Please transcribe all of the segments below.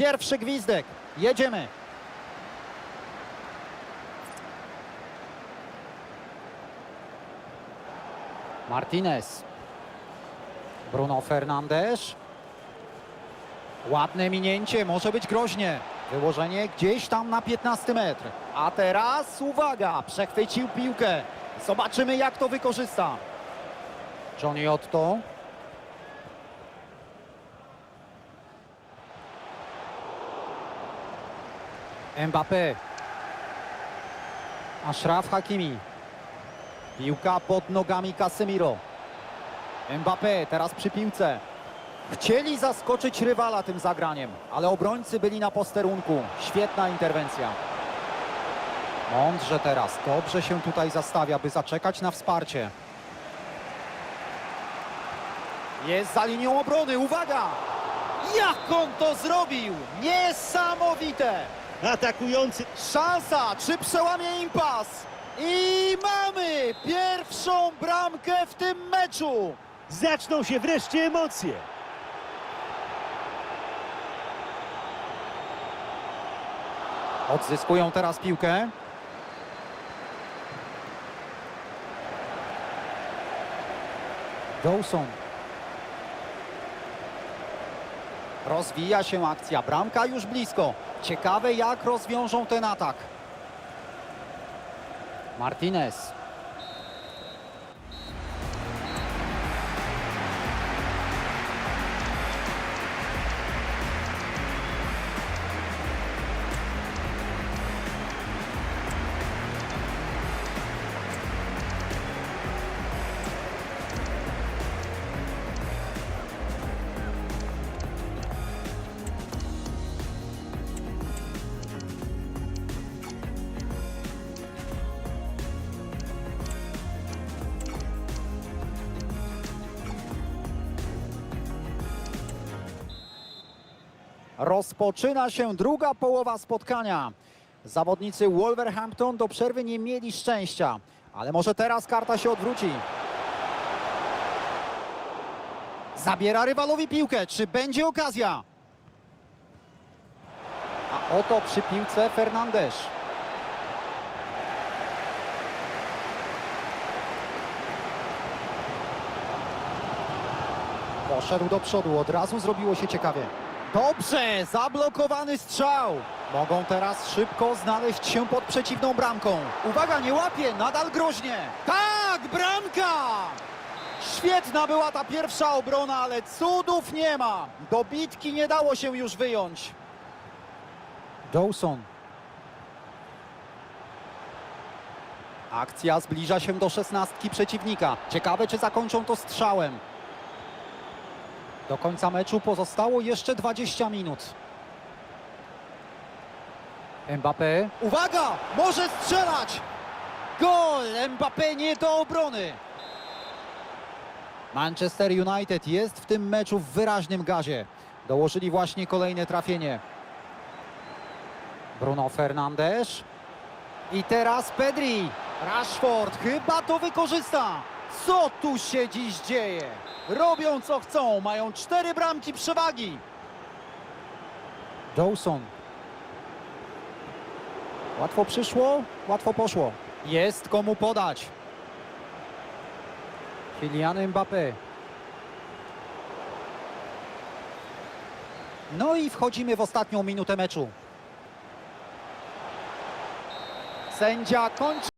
Pierwszy gwizdek. Jedziemy. Martinez. Bruno Fernandes. Ładne minięcie, może być groźnie. Wyłożenie gdzieś tam na 15 metr. A teraz uwaga, przechwycił piłkę. Zobaczymy jak to wykorzysta. Johnny Otto. Mbappé. Ashraf Hakimi. Piłka pod nogami Casemiro. Mbappé teraz przy piłce. Chcieli zaskoczyć rywala tym zagraniem, ale obrońcy byli na posterunku. Świetna interwencja. Mądrze teraz, dobrze się tutaj zastawia, by zaczekać na wsparcie. Jest za linią obrony, uwaga! Jak on to zrobił? Niesamowite! Atakujący Szansa, czy przełamie impas? I mamy pierwszą bramkę w tym meczu! zaczną się wreszcie emocje. Odzyskują teraz piłkę. Dawson. Rozwija się akcja. Bramka już blisko. Ciekawe jak rozwiążą ten atak. Martinez. Rozpoczyna się druga połowa spotkania. Zawodnicy Wolverhampton do przerwy nie mieli szczęścia, ale może teraz karta się odwróci. Zabiera rywalowi piłkę. Czy będzie okazja? A oto przy piłce Fernandes. Poszedł do przodu, od razu zrobiło się ciekawie. Dobrze, zablokowany strzał. Mogą teraz szybko znaleźć się pod przeciwną bramką. Uwaga, nie łapie, nadal groźnie. Tak, bramka! Świetna była ta pierwsza obrona, ale cudów nie ma. Do bitki nie dało się już wyjąć. Dawson. Akcja zbliża się do szesnastki przeciwnika. Ciekawe, czy zakończą to strzałem. Do końca meczu pozostało jeszcze 20 minut. Mbappé. Uwaga! Może strzelać! Gol! Mbappé nie do obrony. Manchester United jest w tym meczu w wyraźnym gazie. Dołożyli właśnie kolejne trafienie. Bruno Fernandes. I teraz Pedri. Rashford chyba to wykorzysta. Co tu się dziś dzieje? Robią co chcą, mają cztery bramki przewagi. Dawson. Łatwo przyszło, łatwo poszło. Jest komu podać. Kylian Mbappé. No i wchodzimy w ostatnią minutę meczu. Sędzia kończy.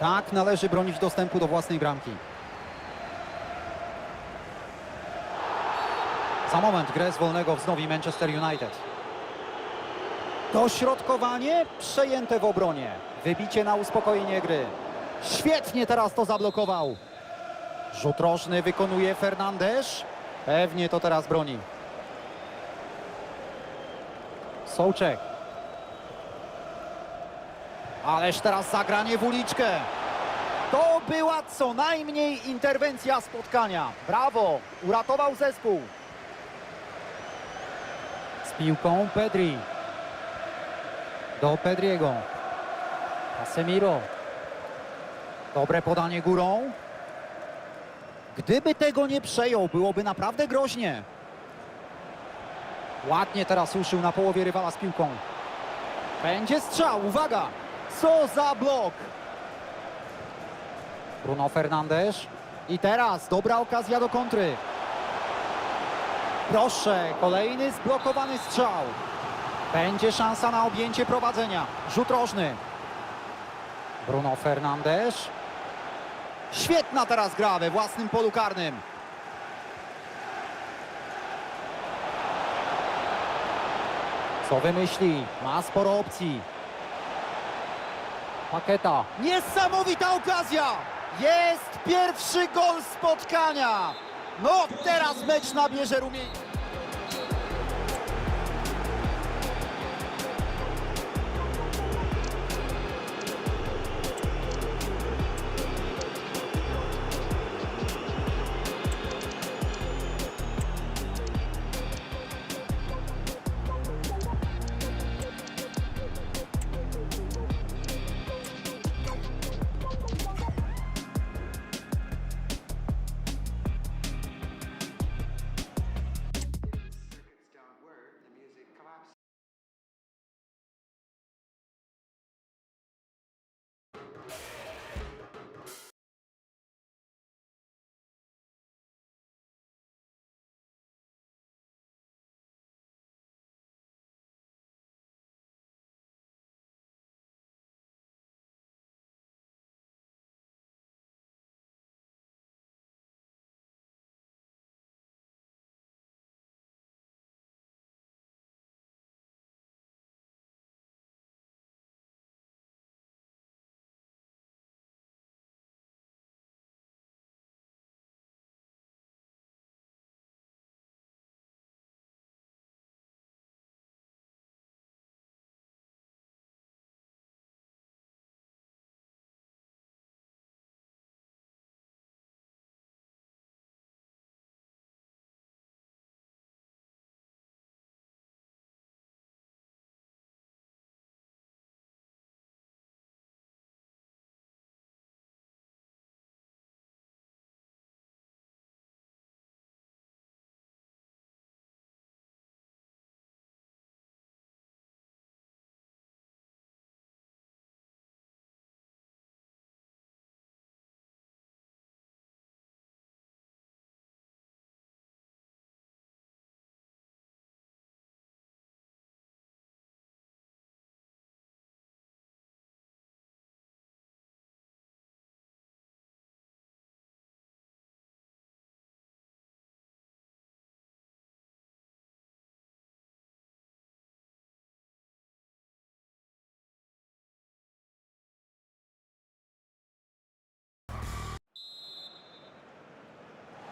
Tak należy bronić dostępu do własnej bramki. Za moment grę z wolnego wznowi Manchester United. Dośrodkowanie przejęte w obronie. Wybicie na uspokojenie gry. Świetnie teraz to zablokował. Rzut rożny wykonuje Fernandes. Pewnie to teraz broni. Sołczek. Ależ teraz zagranie w uliczkę. To była co najmniej interwencja spotkania. Brawo, uratował zespół. Z piłką Pedri. Do Pedriego. Casemiro. Dobre podanie górą. Gdyby tego nie przejął, byłoby naprawdę groźnie. Ładnie teraz uszył na połowie rywala z piłką. Będzie strzał, uwaga! Co za blok! Bruno Fernandes. I teraz dobra okazja do kontry. Proszę, kolejny zblokowany strzał. Będzie szansa na objęcie prowadzenia. Rzut rożny. Bruno Fernandes. Świetna teraz gra we własnym polu karnym. Co wymyśli? Ma sporo opcji. Paketa. Niesamowita okazja! Jest pierwszy gol spotkania! No teraz mecz nabierze rumień.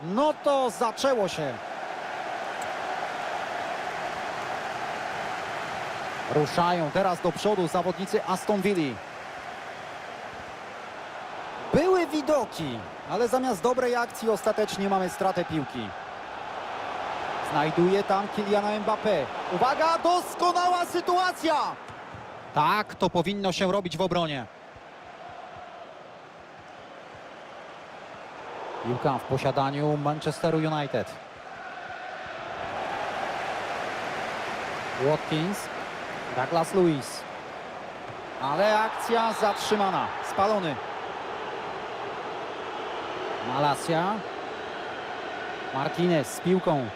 No to zaczęło się. Ruszają teraz do przodu zawodnicy Aston Villa. Były widoki, ale zamiast dobrej akcji ostatecznie mamy stratę piłki. Znajduje tam Kyliana Mbappé. Uwaga, doskonała sytuacja! Tak, to powinno się robić w obronie. Piłka w posiadaniu Manchesteru United. Watkins, Douglas Lewis. Ale akcja zatrzymana. Spalony. Malasia. Martinez z piłką.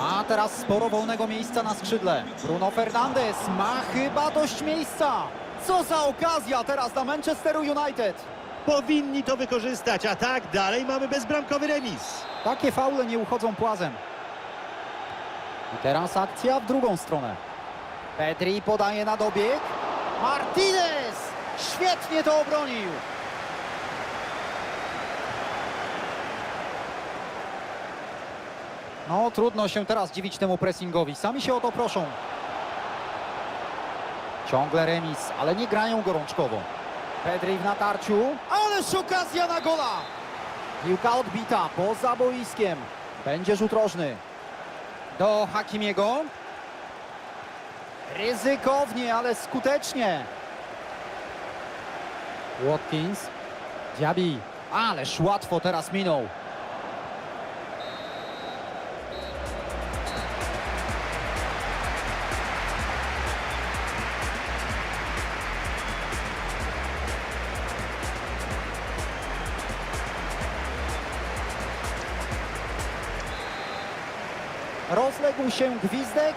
A teraz sporo wolnego miejsca na skrzydle. Bruno Fernandes ma chyba dość miejsca. Co za okazja teraz dla Manchesteru United. Powinni to wykorzystać, a tak dalej mamy bezbramkowy remis. Takie faule nie uchodzą płazem. I teraz akcja w drugą stronę. Pedri podaje na dobieg. Martinez! Świetnie to obronił. No, trudno się teraz dziwić temu pressingowi. Sami się o to proszą. Ciągle remis, ale nie grają gorączkowo. Pedri w natarciu. Ależ okazja na gola! Piłka odbita poza boiskiem. Będzie rzut rożny. Do Hakimiego. Ryzykownie, ale skutecznie. Watkins. Diaby. Ależ łatwo teraz minął. Rozległ się gwizdek.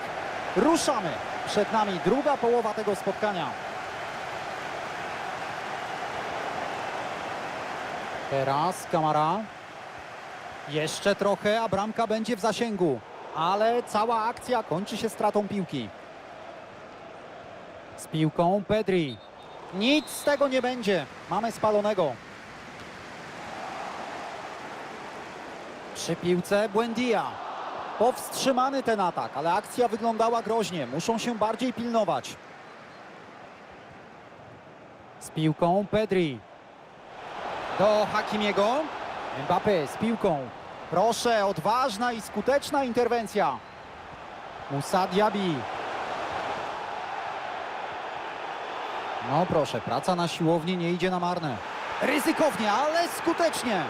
Ruszamy. Przed nami druga połowa tego spotkania. Teraz Kamara. Jeszcze trochę, a bramka będzie w zasięgu. Ale cała akcja kończy się stratą piłki. Z piłką Pedri. Nic z tego nie będzie. Mamy spalonego. Przy piłce Buendia. Powstrzymany ten atak, ale akcja wyglądała groźnie. Muszą się bardziej pilnować. Z piłką Pedri. Do Hakimiego. Mbappé z piłką. Proszę, odważna i skuteczna interwencja. Musa Diaby. No proszę, praca na siłowni nie idzie na marne. Ryzykownie, ale skutecznie.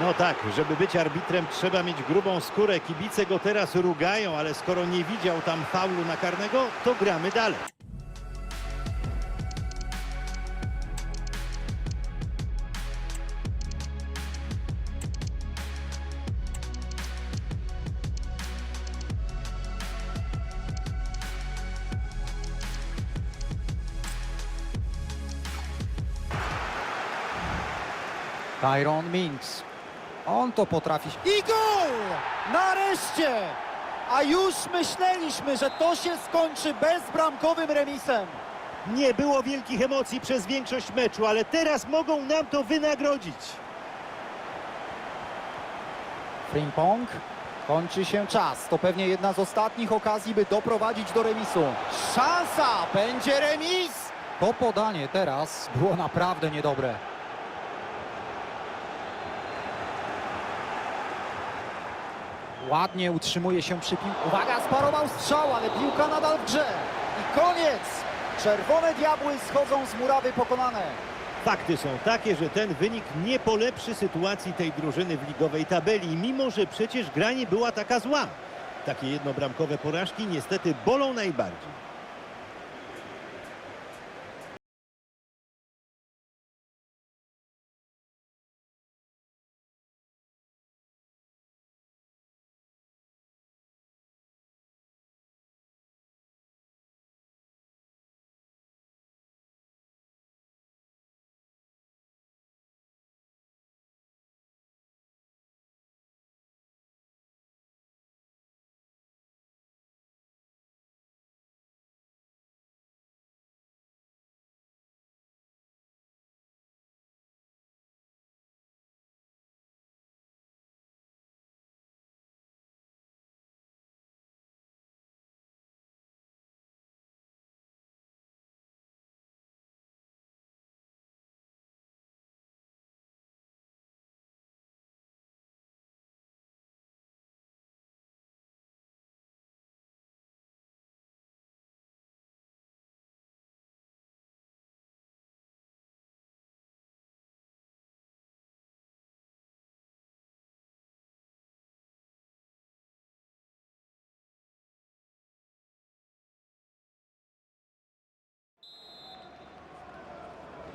No tak, żeby być arbitrem trzeba mieć grubą skórę. Kibice go teraz rugają, ale skoro nie widział tam faulu na karnego, to gramy dalej. Tyron Minks. On to potrafi. I gol! Nareszcie! A już myśleliśmy, że to się skończy bezbramkowym remisem. Nie było wielkich emocji przez większość meczu, ale teraz mogą nam to wynagrodzić. Frimpong. Kończy się czas. To pewnie jedna z ostatnich okazji, by doprowadzić do remisu. Szansa! Będzie remis! To podanie teraz było naprawdę niedobre. Ładnie utrzymuje się przy piłce. Uwaga, sparował strzał, ale piłka nadal w grze. I koniec! Czerwone diabły schodzą z murawy pokonane. Fakty są takie, że ten wynik nie polepszy sytuacji tej drużyny w ligowej tabeli, mimo że przecież gra nie była taka zła. Takie jednobramkowe porażki niestety bolą najbardziej.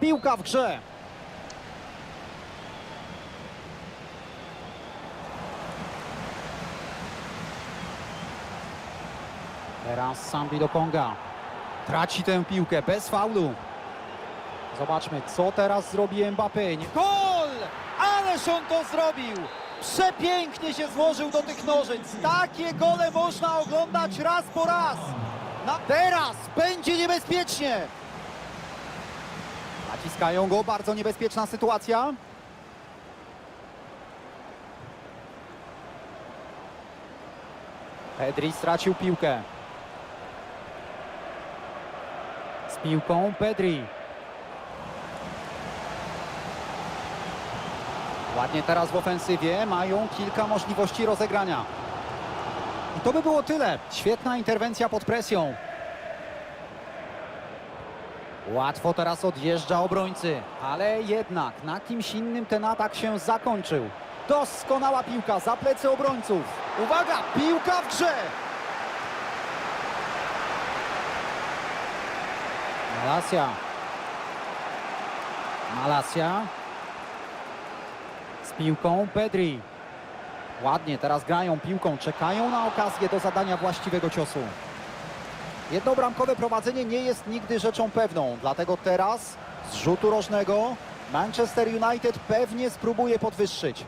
Piłka w grze. Teraz Sambi do Konga. Traci tę piłkę bez faulu. Zobaczmy, co teraz zrobi Mbappé. Gol! Ależ on to zrobił! Przepięknie się złożył do tych nożyc. Takie gole można oglądać raz po raz. Na teraz będzie niebezpiecznie. Naciskają go, bardzo niebezpieczna sytuacja. Pedri stracił piłkę. Z piłką Pedri. Ładnie teraz w ofensywie, mają kilka możliwości rozegrania. I to by było tyle. Świetna interwencja pod presją. Łatwo teraz odjeżdża obrońcy, ale jednak na kimś innym ten atak się zakończył. Doskonała piłka za plecy obrońców. Uwaga, piłka w grze! Malasia. Malasia. Z piłką Pedri. Ładnie teraz grają piłką, czekają na okazję do zadania właściwego ciosu. Jednobramkowe prowadzenie nie jest nigdy rzeczą pewną, dlatego teraz z rzutu rożnego Manchester United pewnie spróbuje podwyższyć.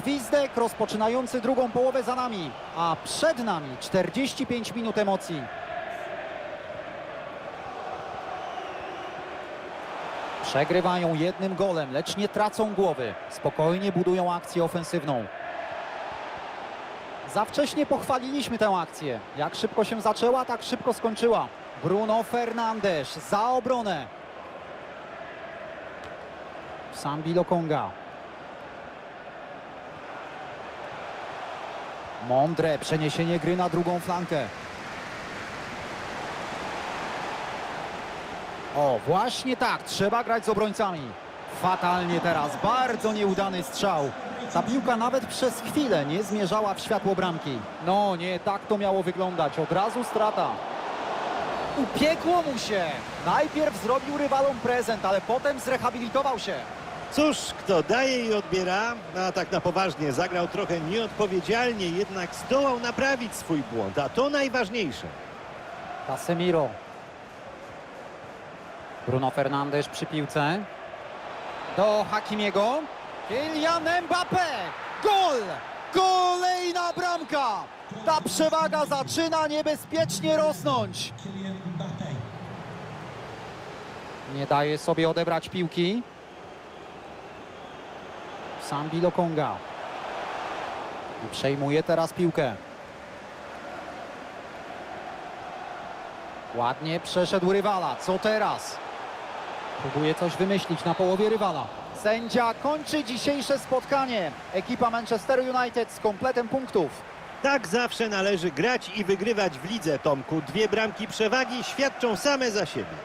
Gwizdek rozpoczynający drugą połowę za nami, a przed nami 45 minut emocji. Przegrywają jednym golem, lecz nie tracą głowy. Spokojnie budują akcję ofensywną. Za wcześnie pochwaliliśmy tę akcję. Jak szybko się zaczęła, tak szybko skończyła. Bruno Fernandes za obronę. Sambi Lokonga. Mądre przeniesienie gry na drugą flankę. O, właśnie tak, trzeba grać z obrońcami. Fatalnie teraz, bardzo nieudany strzał. Ta piłka nawet przez chwilę nie zmierzała w światło bramki. No nie, tak to miało wyglądać, od razu strata. Upiekło mu się. Najpierw zrobił rywalom prezent, ale potem zrehabilitował się. Cóż, kto daje i odbiera, a tak na poważnie zagrał trochę nieodpowiedzialnie, jednak zdołał naprawić swój błąd, a to najważniejsze. Casemiro. Bruno Fernandes przy piłce. Do Hakimiego. Kylian Mbappé. Gol! Kolejna bramka! Ta przewaga zaczyna niebezpiecznie rosnąć. Nie daje sobie odebrać piłki. Sambi Lokonga. Przejmuje teraz piłkę. Ładnie przeszedł rywala. Co teraz? Próbuje coś wymyślić na połowie rywala. Sędzia kończy dzisiejsze spotkanie. Ekipa Manchester United z kompletem punktów. Tak zawsze należy grać i wygrywać w lidze, Tomku. Dwie bramki przewagi świadczą same za siebie.